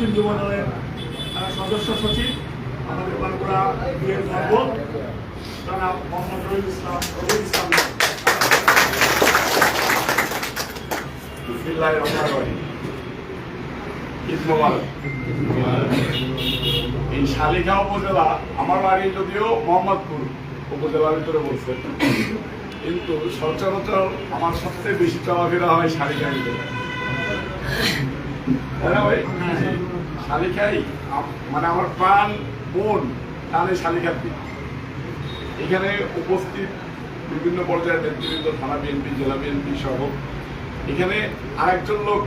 দক্ষিণ যুব দলের আহ, সদস্য সচিব আমাদের বাঁকুড়া বিএর গর্ব জনাব মোহাম্মদ রহিম ইসলাম রহিম ইসলাম। এই শালিখা উপজেলা আমার বাড়ি যদিও মোহাম্মদপুর উপজেলার ভিতরে বলছে কিন্তু সচরাচর আমার সবচেয়ে বেশি চলাফেরা হয় তাই না ভাই? শালিখাই মানে আমার প্রাণ বোন টানে শালিখার দিক এখানে উপস্থিত বিভিন্ন পর্যায়ের নেতৃবৃন্দ থানা বিএনপি জেলা বিএনপি সহ। এখানে আরেকজন লোক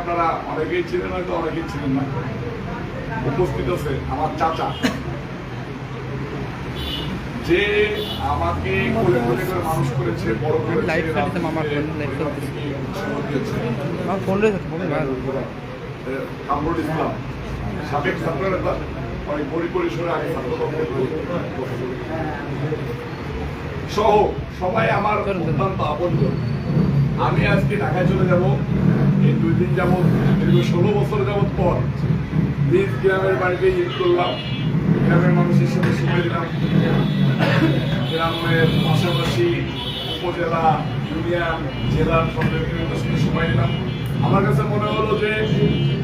আপনারা অনেকেই ছিলেন হয়তো অনেকেই ছিলেন না। উপস্থিত আছে আমার চাচা। যে আমাকে কোলে কোলে করে মানুষ করেছে বড় করেছে মামার ফোন দিয়েছে। কামরুল ইসলাম, সাবেক ছাত্র নেতা অনেক বড়ি পরিসরে আগে সহ, সবাই আমার অত্যন্ত আপনজন। আমি আজকে ঢাকায় চলে যাব। এই দুই দিন যাবৎ, দীর্ঘ ষোলো বছর যাবৎ পর নিজ গ্রামের বাড়িতে ঈদ করলাম। গ্রামের মানুষের সাথে সময় দিলাম গ্রামের পাশাপাশি উপজেলা, ইউনিয়ন, জেলার সব সাথে সময় দিলাম আমার কাছে মনে হলো যে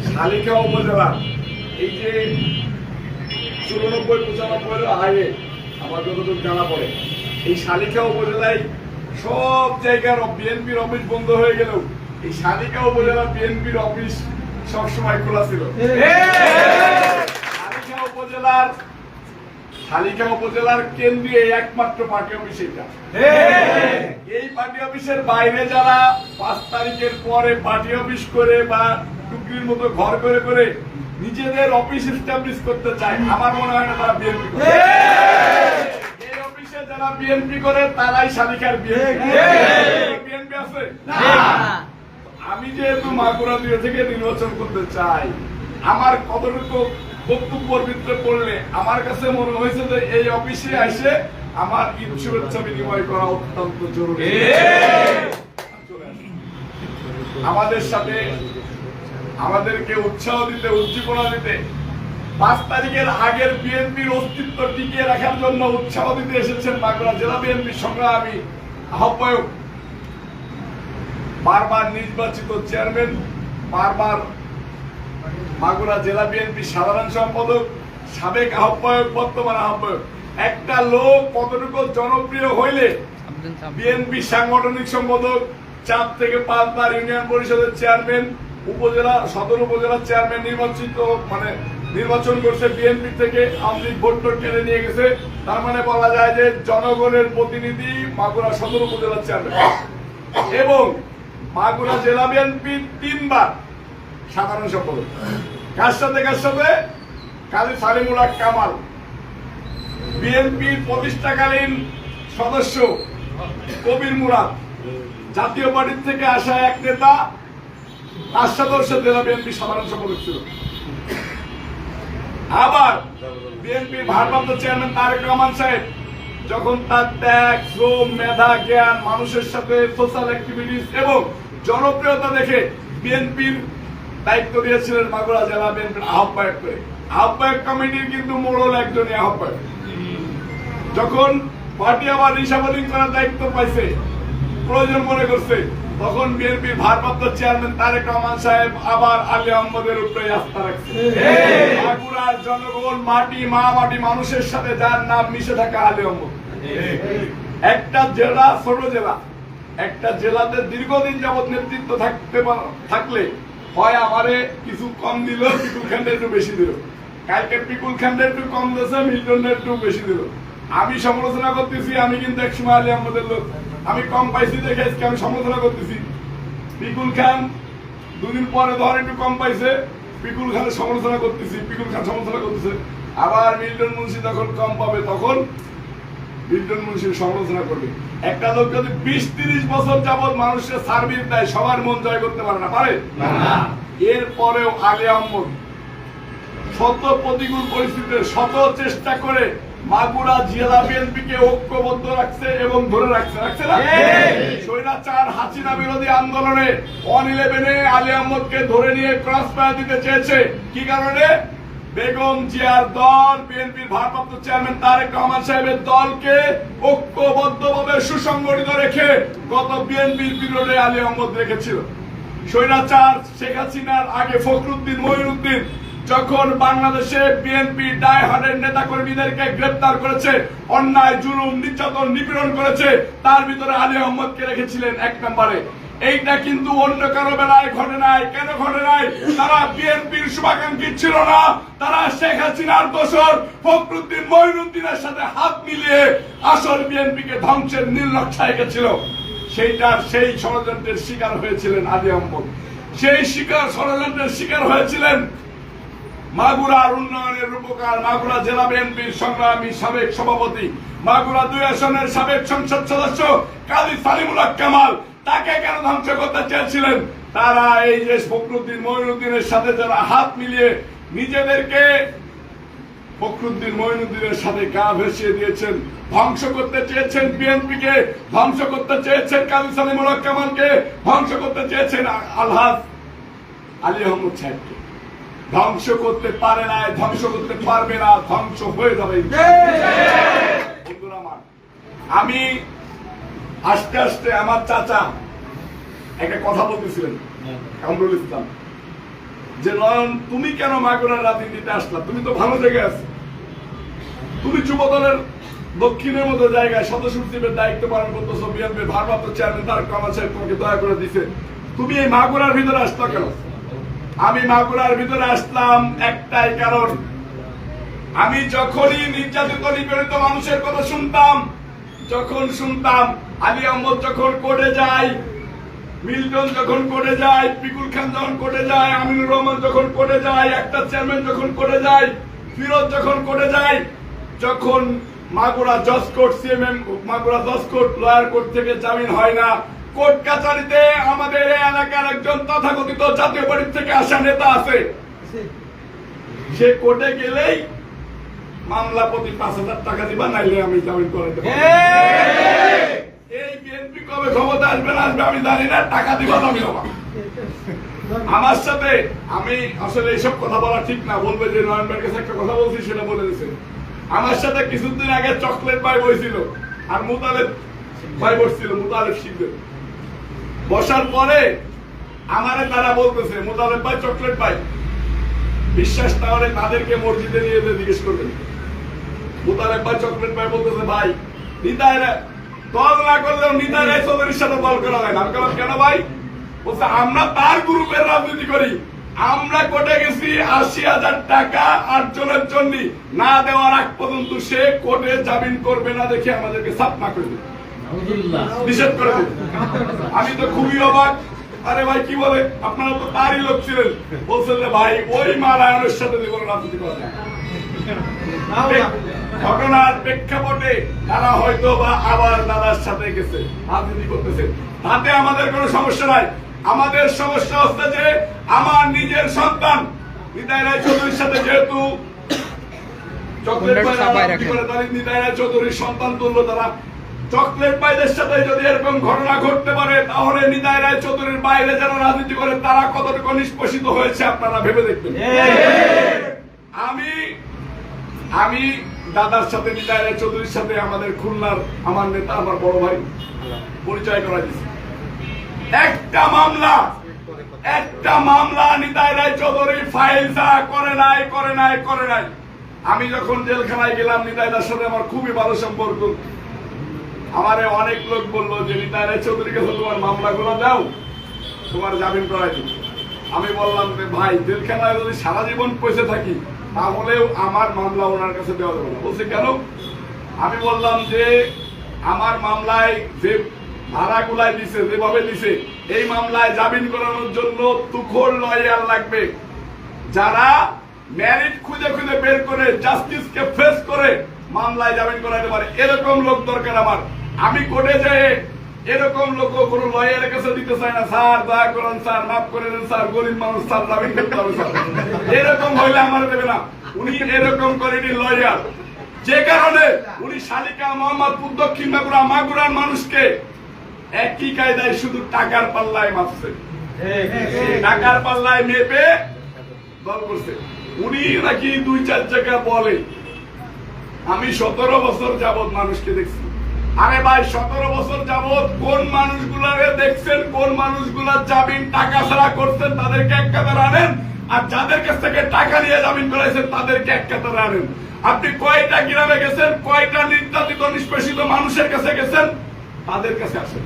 শালিকা উপজেলা এই যে চুরানব্বই পঁচানব্বই হাইওয়ে আমার যতটুকু জানা পড়ে এই শালিকা উপজেলায় সব জায়গার বিএনপির অফিস বন্ধ হয়ে গেলেও এই শালিকা উপজেলা বিএনপির অফিস সবসময় খোলা ছিল। শালিকা উপজেলার শালিকা উপজেলার কেন্দ্রীয় একমাত্র পার্টি অফিস এটা। এই পার্টি অফিসের বাইরে যারা পাঁচ তারিখের পরে পার্টি অফিস করে বা টুকরির মতো ঘর করে করে নিজেদের অফিস এস্টাবলিশ করতে চায় আমার মনে হয় না তারা বিএনপি করে। এই অফিসে যারা বিএনপি করে তারাই শালিকার বিএনপি বিএনপি আছে? আমি যেহেতু মাগুরা দুই থেকে নির্বাচন করতে চাই আমার কতটুকু বক্তব্যের ভিতরে পড়লে আমার কাছে মনে হয়েছে যে এই অফিসে এসে আমার ঈদ শুভেচ্ছা বিনিময় করা অত্যন্ত জরুরি। আমাদের সাথে আমাদেরকে উৎসাহ দিতে উজ্জীবনা দিতে পাঁচ তারিখের আগের বিএনপির অস্তিত্ব টিকিয়ে রাখার জন্য উৎসাহ দিতে এসেছেন মাগুরা জেলা বিএনপির সংগ্রামী আহ্বায়ক। বারবার নির্বাচিত চেয়ারম্যান বারবার মাগুরা জেলা বিএনপি সাধারণ সম্পাদক, সাবেক আহ্বায়ক, বর্তমান আহ্বায়ক। একটা লোক কতটুকু জনপ্রিয় হইলে বিএনপি সাংগঠনিক সম্পাদক চার থেকে পাঁচবার ইউনিয়ন পরিষদের চেয়ারম্যান, উপজেলা, সদর উপজেলার চেয়ারম্যান নির্বাচিত মানে নির্বাচন করছে বিএনপি থেকে আওয়ামী লীগ ভোট কেড়ে নিয়ে গেছে। তার মানে বলা যায় যে জনগণের প্রতিনিধি মাগুরা সদর উপজেলার চেয়ারম্যান। এবং মাগুরা জেলা বিএনপি তিনবার সাধারণ সম্পাদক। কার সাথে কার সাথে? কাজী সালিমুল কামাল। বিএনপির প্রতিষ্ঠাকালীন সদস্য কবির মুরাদ। জাতীয় পার্টির থেকে আসা এক নেতা, তার ওর জেলা বিএনপি সাধারণ সম্পাদক ছিল। আবার বিএনপির ভারপ্রাপ্ত চেয়ারম্যান তারেক রহমান সাহেব, যখন তার ত্যাগ, শ্রম, মেধা, জ্ঞান, মানুষের সাথে সোশ্যাল অ্যাক্টিভিটিস এবং জনপ্রিয়তা দেখে বিএনপির দায়িত্ব দিয়েছিলেন মাগুরা জেলা বিএনপির আহ্বায়ক করে। আহ্বায়ক কমিটির কিন্তু মোড়ল একজনই আহ্বায়ক। যখন পার্টি আবার রিসাবলিং করার দায়িত্ব পাইছে প্রয়োজন মনে করছে তখন বিএনপির ভারপ্রাপ্ত চেয়ারম্যান তারেক রহমান সাহেব আবার আলী আহমদের উপরে আস্থা রাখছে। মাগুরার জনগণ মাটি মা মাটি মানুষের সাথে যার নাম মিশে থাকা আলী আহমদ। একটা জেলা ছোট জেলা একটা জেলাতে দীর্ঘদিন যাবত নেতৃত্ব থাকতে থাকলে হয় আমারে কিছু কম দিল, পিকুল খান্ডে একটু বেশি দিল। কালকে পিকুল খান্ডে একটু কম দিয়েছে মিল্টন একটু বেশি দিল। আমি সমালোচনা করতেছি, আমি কিন্তু এক সময় আলী আহমদের লোক। আমি কম পাইছি দেখে আজকে আমি সমালোচনা করতেছি। পিকুল খান দুদিন পরে ধর একটু কম পাইছে, পিকুল খানের সমালোচনা করতেছি, পিকুল খান সমালোচনা করতেছে। আবার মিল্টন মুন্সি যখন কম পাবে তখন বিল্টন মুন্সির সমালোচনা করবে। একটা লোক যদি বিশ তিরিশ বছর যাবৎ মানুষের সার্ভিস দেয় সবার মন জয় করতে পারে না পারে? এরপরেও আলী আহমদ শত প্রতিকূল পরিস্থিতিতে শত চেষ্টা করে মাগুরা জেলা বিএনপিকে ঐক্যবদ্ধ রাখছে এবং ধরে রাখছে রাখছে না? স্বৈরাচার হাসিনা বিরোধী আন্দোলনে অন ইলেভেনে আলী আহমদকে ধরে নিয়ে ক্রস ফায়ার দিতে চেয়েছে। কি কারণে? বেগম জিয়ার দল, বিএনপির ভারপ্রাপ্ত চেয়ারম্যান তারেক রহমান সাহেবের দলকে ঐক্যবদ্ধভাবে সুসংগঠিত রেখে গত বিএনপির বিরোধে আলী আহমদ রেখেছিল। স্বৈরাচার শেখ হাসিনার আগে ফখরুদ্দিন মহিনুদ্দিন যখন বাংলাদেশে বিএনপি ডাই হার্ডের নেতা কর্মীদেরকে গ্রেপ্তার করেছে, অন্যায়, জুলুম, নির্যাতন, নিপীড়ন করেছে, তার ভিতরে আলী আহমদকে রেখেছিলেন এক নম্বরে। এইটা কিন্তু অন্য কারও বেলায় ঘটে নাই। কেন ঘটে নাই? তারা বিএনপির শুভাকাঙ্ক্ষী ছিল না। তারা শেখ হাসিনার দোষর, ফখরুদ্দিন মহিনুদ্দিনের সাথে হাত মিলিয়ে আসল বিএনপিকে ধ্বংসের নির্লক্ষায় গেছিল সেইটার সেই ষড়যন্ত্রের শিকার হয়েছিলেন আলী আহমদ সেই শিকার, ষড়যন্ত্রের শিকার হয়েছিলেন মাগুরার উন্নয়নের রূপকার মাগুরা জেলা বিএনপির সংগ্রামী সাবেক সভাপতি, মাগুরা দুই আসনের সাবেক সংসদ সদস্য কাজী সালিমুল হক কামাল। তাকে কেন ধ্বংস করতে চেয়েছিলেন? তারা এই যে ফখরুদ্দিন মহিনুদ্দিনের সাথে যারা হাত মিলিয়ে নিজেদেরকে ফখরুদ্দিন মঈনুদ্দিনের সাথে গা ভেসিয়ে দিয়েছেন ধ্বংস করতে চেয়েছেন বিএনপি কে ধ্বংস করতে চেয়েছেন কাজী সালিমুল কামালকে ধ্বংস করতে চেয়েছেন আলহাজ আলী আহমদ সাহেবকে। ধ্বংস করতে পারে না ধ্বংস করতে পারবে না ধ্বংস হয়ে যাবে। আমার, আমি আস্তে আস্তে আমার চাচা একটা কথা বলতেছিলেন। কামরুল ইসলাম যে, নয়ন, তুমি কেন মাগুরার রাজনীতিতে আসলা? তুমি তো ভালো জায়গায় আছো। তুমি যুব দলের দক্ষিণের মতো জায়গায় সদস্য সচিবের দায়িত্ব পালন করতেছো, বিএনপির ভারপ্রাপ্ত চেয়ারম্যান তার কামাল সাহেব তোমাকে দয়া করে দিছে। তুমি এই মাগুরার ভিতরে আসতো কেন? আমি মাগুরার ভিতরে আসলাম একটাই কারণ। আমি যখনই নির্যাতিত, নিপীড়িত মানুষের কথা শুনতাম যখন শুনতাম আলী আহমদ যখন কোর্টে যায়, মিল্টন যখন কোর্টে যায়, পিকুল খান যখন কোর্টে যায়, আমিনুর রহমান যখন কোর্টে যায়, একটা চেয়ারম্যান যখন কোর্টে যায়, ফিরোজ যখন কোর্টে যায়, যখন মাগুরা জজ কোর্ট সিএমএম মাগুরা জজ কোর্ট লয়ার কোর্ট থেকে জামিন হয় না, কোর্ট কাছারিতে আমাদের এলাকার একজন তথাকথিত জাতীয় পার্টি থেকে আসা নেতা আছে। সে কোর্টে গেলেই মামলা প্রতি পাঁচ হাজার টাকা দিবা নাইলে আমি জামিন করে দেবো। এই বিএনপি কবে ক্ষমতা আসবে না আসবে আমি জানি না টাকা দিবা আমি হবা। আমার সাথে আমি আসলে এইসব কথা বলা ঠিক না বলবে যে নয়ন ভাইয়ের কাছে একটা কথা বলছি সেটা বলে দিছে। আমার সাথে কিছুদিন আগে চকলেট ভাই বইছিল আর মুতালেব ভাই বসছিল মুতালেব শিখবে। বসার পরে আমারে তারা বলতেছে মুতালেব ভাই চকলেট ভাই বিশ্বাস না হলে তাদেরকে মসজিদে নিয়ে জিজ্ঞেস করবেন। মুতালেব ভাই চকলেট ভাই বলতেছে ভাই নিতাই দল না করলেও নিতাই রায় চৌধুরীর সাথে দল করা হয় না। আমি বললাম কেন ভাই? বলছে আমরা তার গ্রুপের রাজনীতি করি। আমরা কোর্টে গেছি আশি হাজার টাকা আটজনের জন্য। না দেওয়ার আগ পর্যন্ত সে কোর্টে জামিন করবে না দেখে আমাদেরকে সাপনা করে দেবে নিষেধ করে আমি তো খুবই অবাক। আরে ভাই কি বলে? আপনারা তো তারই লোক ছিলেন। বলছেন ভাই ওই মারায়ণের সাথে জীবন রাজনীতি করা ঘটনার প্রেক্ষাপটে তারা হয়তো বা আবার দাদার সাথে গেছে রাজনীতি করতেছে। তাতে আমাদের কোনো সমস্যা নাই। আমাদের সমস্যা হচ্ছে যে আমার নিজের সন্তান রায় চৌধুরীর সাথে যেহেতু নিতাই রায় চৌধুরীর সন্তান তুললো তারা। চকলেট ভাইদের সাথে যদি এরকম ঘটনা ঘটতে পারে তাহলে নিতাই রায় চৌধুরীর বাইরে যারা রাজনীতি করে তারা কতটুকু নিষ্পোষিত হয়েছে আপনারা ভেবে দেখবেন। আমি আমি দাদার সাথে নিতাই রায় চৌধুরীর সাথে আমাদের খুলনার আমার নেতা, আমার বড় ভাই, পরিচয় করা দিয়েছে একটা মামলা একটা মামলা নিতাই রায় চৌধুরী ফাইল যা করে নাই করে নাই করে নাই। আমি যখন জেলখানায় গেলাম নিতাইদার সাথে আমার খুবই ভালো সম্পর্ক। আমারে অনেক লোক বলল যে, নিতাই রায় চৌধুরীকে তোমার মামলাগুলো দাও, তোমার জামিন করাই আমি বললাম ভাই, জেলখানায় যদি সারা জীবন পয়সা থাকি তাহলেও আমার মামলা ওনার কাছে দেওয়া যাবে না। বলছে, কেন? আমি বললাম যে, আমার মামলায় যে ধারাগুলায় দিছে, যেভাবে দিছে, এই মামলায় জামিন করানোর জন্য তুখোর লয়ার লাগবে। যারা ম্যারিট খুঁজে খুঁজে বের করে জাস্টিসকে ফেস করে, মামলায় জামিন করাতে পারে। এরকম লোক দরকার আমার। আমি কোর্টে যেয়ে এরকম লোক কোন লয়ারের কাছে দিতে চায় না। স্যার, দয়া করুন, স্যার, মাফ করে দেন, স্যার, গরিব মানুষ, স্যার জামিন করতে হবে, স্যার। এরকম হইলে আমার দেবে না। উনি এরকম করেনি লয়ার। যে কারণে উনি শালিকা মোহাম্মদপুর দক্ষিণ মাগুরা মাগুরার মানুষকে একই কায়দায় শুধু টাকার পাল্লায় মাপছে টাকার পাল্লায় মেপে দল করছে। উনি নাকি দুই চার জায়গা বলে। আমি সতেরো বছর যাবৎ মানুষকে দেখছি। আরে ভাই সতেরো বছর যাবৎ কোন মানুষগুলারে দেখছেন কোন মানুষগুলা জামিন টাকা ছাড়া করছেন তাদেরকে এক কাতার আনেন। আর যাদের কাছ থেকে টাকা নিয়ে জামিন করাইছেন তাদেরকে এক কাতার আনেন। আপনি কয়টা গ্রামে গেছেন কয়টা নির্যাতিত নিষ্পেষিত মানুষের কাছে গেছেন? তাদের কাছে আসেন।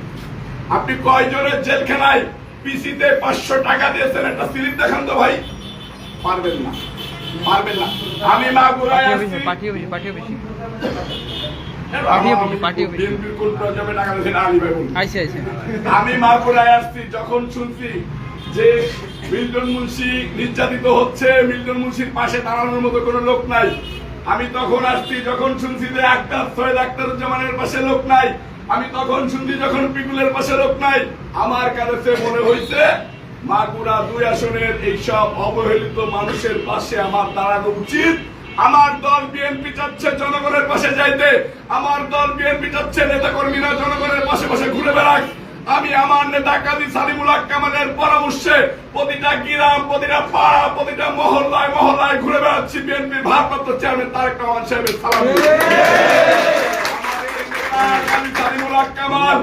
আপনি কয়জনের জেলখানায় পিসিতে পাঁচশো টাকা দিয়েছেন একটা স্লিপ দেখান তো ভাই। পারবেন না পারবেন না। আমি মাগুরায় পাঠিয়ে বেশি পাঠিয়ে বেশি আমি মাগুরায় আসছি যখন শুনছি যে মিল্টন মুন্সি নির্যাতিত হচ্ছে মিল্টন মুন্সির পাশে দাঁড়ানোর মতো কোনো লোক নাই। আমি তখন আসছি যখন শুনছি যে আক্তার সৈয়দ আক্তারুজ্জামানের পাশে লোক নাই আমি তখন শুনছি যখন পিকুলের পাশে লোক নাই। আমার কাছে মনে হয়েছে মাগুরা দুই আসনের এইসব অবহেলিত মানুষের পাশে আমার দাঁড়ানো উচিত। আমার দল বিএনপি চাচ্ছে জনগণের পাশে যাইতে। আমার দল বিএনপি চাচ্ছে নেতা কর্মীরা জনগণের পাশে পাশে ঘুরে বেড়াক। আমি আমার নেতা কাজী সালিমুল কামালের পরামর্শে প্রতিটা গ্রাম, প্রতিটা পাড়া, প্রতিটা মহল্লায় মহল্লায় ঘুরে বেড়াচ্ছি। বিএনপির ভারপ্রাপ্ত চেয়ারম্যান তারেক রহমান সাহেবের সালাম কামাল,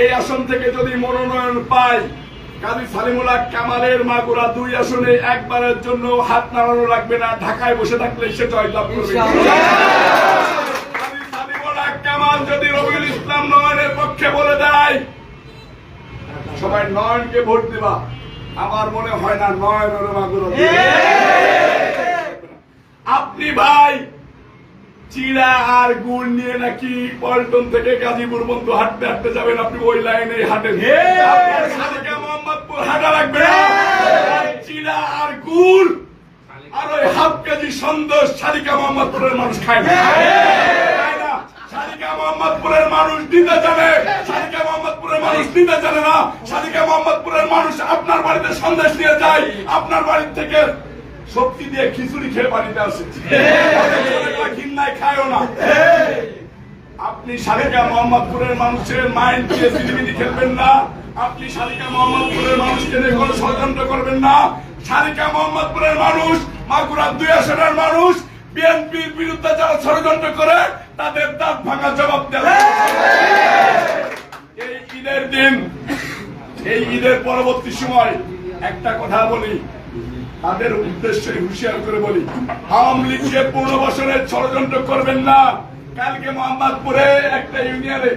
এই আসন থেকে যদি মনোনয়ন পাই কাজী সালিমুল কামালের মাগুরা দুই আসনে একবারের জন্য হাত নাড়ানো লাগবে না ঢাকায় বসে থাকলে সে জয়লাভ করবে। কাজী সালিমুল হক কামাল যদি রবিউল ইসলাম নয়নের পক্ষে বলে দেয় সবাই নয়নকে ভোট দিবা। আমার মনে হয় না নয়নের মাগুরা আপনি ভাই চিড়া আর গুড় নিয়ে নাকি পল্টন থেকে গাজীপুর বন্ধু হাঁটতে হাঁটতে যাবেন? আপনি ওই লাইনে হাঁটেন। মোহাম্মদপুর হাঁটা লাগবে। চিড়া আর গুড় আর ওই হাফ কেজি সন্দেশ সাদিকা মোহাম্মদপুরের মানুষ খায় না। খায় মোহাম্মদপুরের মানুষ দিতে জানে। সাদিকা মোহাম্মদপুরের মানুষ দিতে জানে না। সাদিকা মোহাম্মদপুরের মানুষ আপনার বাড়িতে সন্দেশ নিয়ে যায়। আপনার বাড়ি থেকে শক্তি দিয়ে খিচুড়ি খেয়ে বাড়িতে আসে। ঘিন্নায় খায়ও না। আপনি সারিকা মোহাম্মদপুরের মানুষের মাইন্ড দিয়ে খেলবেন না। আপনি সারিকা মোহাম্মদপুরের মানুষকে নিয়ে কোনো ষড়যন্ত্র করবেন না। সারিকা মোহাম্মদপুরের মানুষ, মাগুরা দুই আসনের মানুষ, বিএনপির বিরুদ্ধে যারা ষড়যন্ত্র করে, তাদের দাঁত ভাঙা জবাব দেবে এই ঈদের দিন, এই ঈদের পরবর্তী সময় একটা কথা বলি, তাদের উদ্দেশ্যে হুঁশিয়ার করে বলি, আওয়ামী লীগকে পূর্ণ বছরের ষড়যন্ত্র করবেন না, কালকে মোহাম্মদপুরে একটা ইউনিয়নে